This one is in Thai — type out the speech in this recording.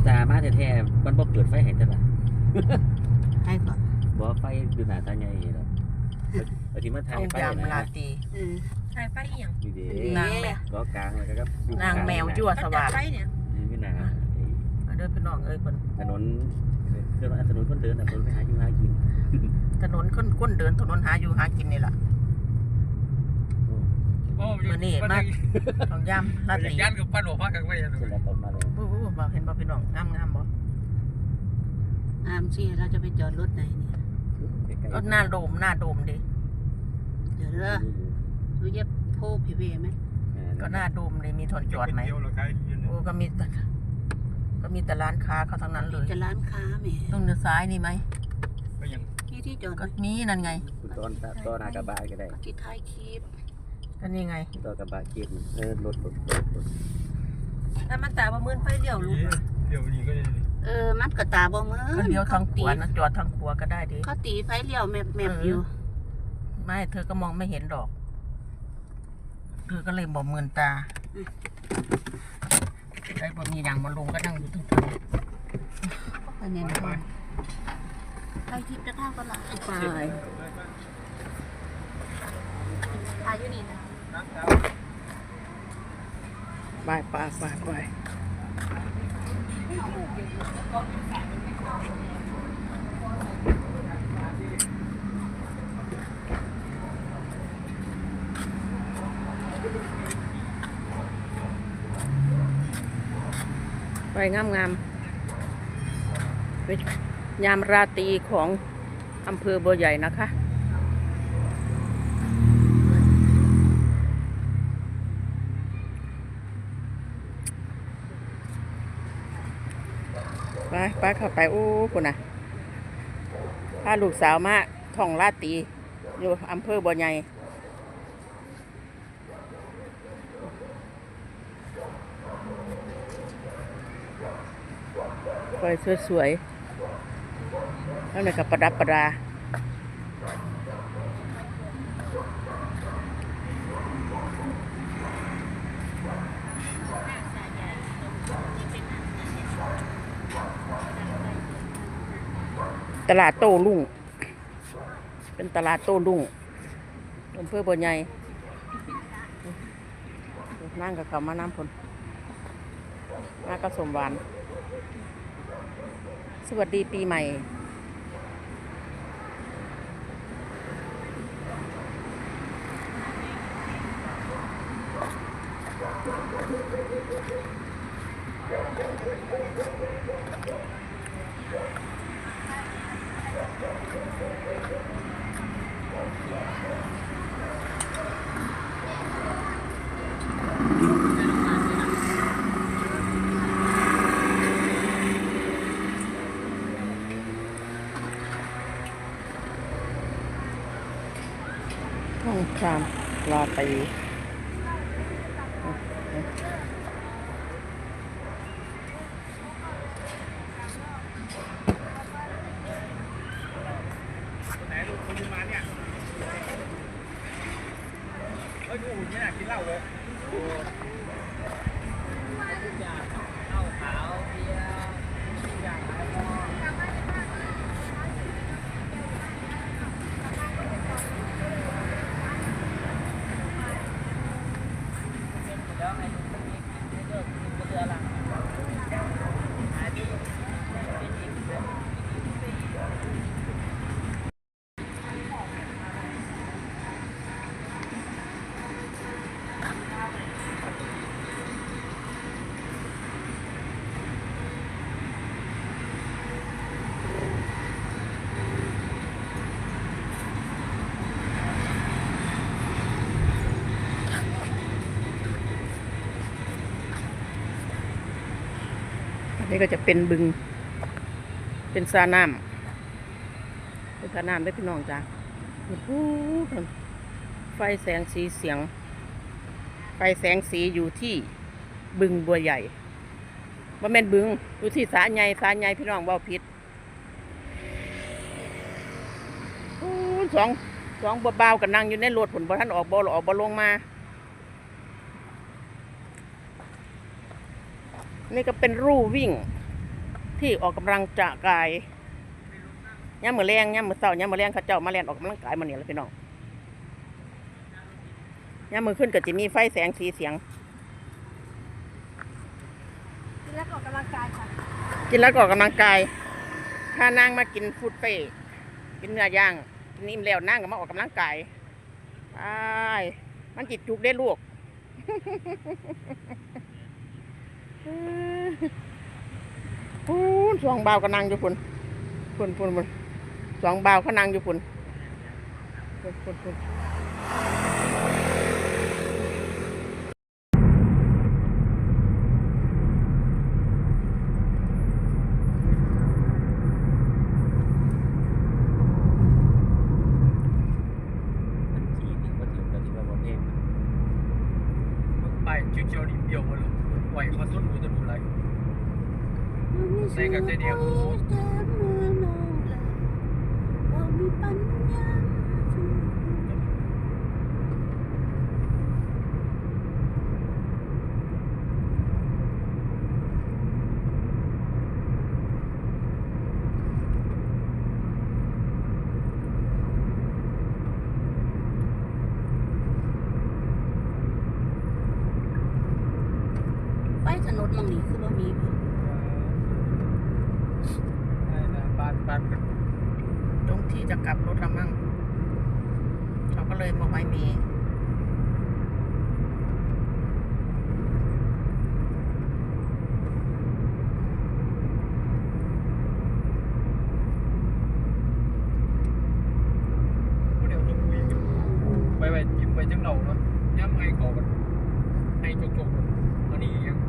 ตส่าห์มาแท้ๆมันบ่เปิดไฟให้แต่ละให้ก่อนบ่ไฟอยู่หน้าตาใหญ่แล้วเอาที่มาถ่ายต้องไฟยามนะลาตรีเออใช่ไฟเอียงนี่เด้นางแมวก็กลางแล้วก็อยู่นางแมวจั่วสมันว่างไฟเนี่ยอยู่หน้าเอาเดินพี่น้องเอ้ยเพิ่นถนนเรื่องถนนคนเดินน่ะถนนไปหาอยู่หากิน ถนนคนคนเดินถนนหาอยู่หากินนี่ล่ะมื้อนี้มาต้องยามลาตรียันกับปั้นหัวพักกันไว้ยันเส ร็จแล้วตกมาเลยโอ้โหบ่เห็นบ่พี่น้องงามงามบ่อามสิเราจะไปจอดรถไหนเนี่ยใกล้ๆก็หน้าโดมหน้าโดมดิเดี๋ยวเด้อรู้เย็บโพผีเวไหมก็หน้าโดมเลยมีทนจอดไหมเดียวเราขายยืนโอ้ก็มีแต่ก็มีแต่ร้านค้าเขาทั้งนั้นเลยจะร้านค้าแหมตรงเนื้อซ้ายนี่ไหมก็ยังที่ที่จอดก็มีนั่นไงคุณตอนตอนหากระบะก็ได้ที่ท้ายคลิปก็นี่ไงตอนกระบะเก็บเออรถรถรถร ถถ้ามันตาประมืนไฟเลี้ยวลุดเลยเดี๋ยวนี้ก็ได้เออ มันก็ตาบ่มือก็เลี้ยวทางขตีวานะจอดทางขวาก็ได้ดิเขาตีไฟเลี้ยวแมบแมบอยู่ ไม่เธอก็มองไม่เห็นดอก เธอก็เลยบอกเมือนตาได้บ่มีอย่างมาลงก็นั่งอยู่ตรงนั้นอันนี้นะท้ายคลิปจะท่าก็ละไปอายุนี่นะ ไปไปไปไปไปงามงามยามราตรีของอำเภอบัวใหญ่นะคะ ไปไปเข้าไปโอ้คุณน่ะพาลูกสาวมาท่องลาตี อยู่อำเภอบ่อใหญ่ไปสวยๆแล้วนี่กับประดับประดา ตลาดโต้รุ่ง เป็นตลาดโต้รุ่งอำเภอบ่อใหญ่นั่งกับเขามาน้ำพลมากระสมหวาน สวัสดีปีใหม่ ห้องครามลาตี รีอัน นี้ก็จะเป็นบึง เป็นสระน้ำเป็นสระน้ำได้พี่น้องจ้าโอ้โหไฟแสงสีเสียง ไฟแสงสีอยู่ที่บึงบัวใหญ่ว่าแม่นบึงอยู่ที่สาใหญ่สาใหญ่พี่น้องเว่าผิดโอ้ยสองสองเบาๆกันนั่งอยู่ในรถผลบ่ท่านออกบ่ออกบ่ลงมา นี่ก็เป็นรูวิ่ง ที่ออกกำลังจะกายย่ามมือแรงย่ามมือเศร้าย่ามมือแรงเขาเจ้ามาเรียนออกกำลังกายมาเนี่ยแหละพี่น้องย่ามมือขึ้นก็จะมีไฟแสงสีเสียง กินแล้วก็ออกกำลังกายค่ะกินแล้วก็ออกกำลังกาย ถ้านั่งมากินฟูดเฟ่กินเนื้อย่างกินนิ่มแล้วนั่งก็มาออกกำลังกายไปมันจิตจุกได้ลูก พูนสองบ่าวก็นั่งอยู่พุ่นพุ่นพุ่นพุ่นสองบ่าวเขานั่งอยู่พุ่นพุ่นพุ่น ไปจุดเจียวนี่เบี้ยวหมดเลยไหวมาต้นหูจะดูไร ใส่กับใจเดียว มีปัญญา มองนี้คือว่ามีบ่บ้านบ้านกันตรงที่จะกลับรถละมั่งเขาก็เลยมาไว้มีไปไปจิ้มไปจังเราเนาะย้ำไงก่อกันนี้ยัง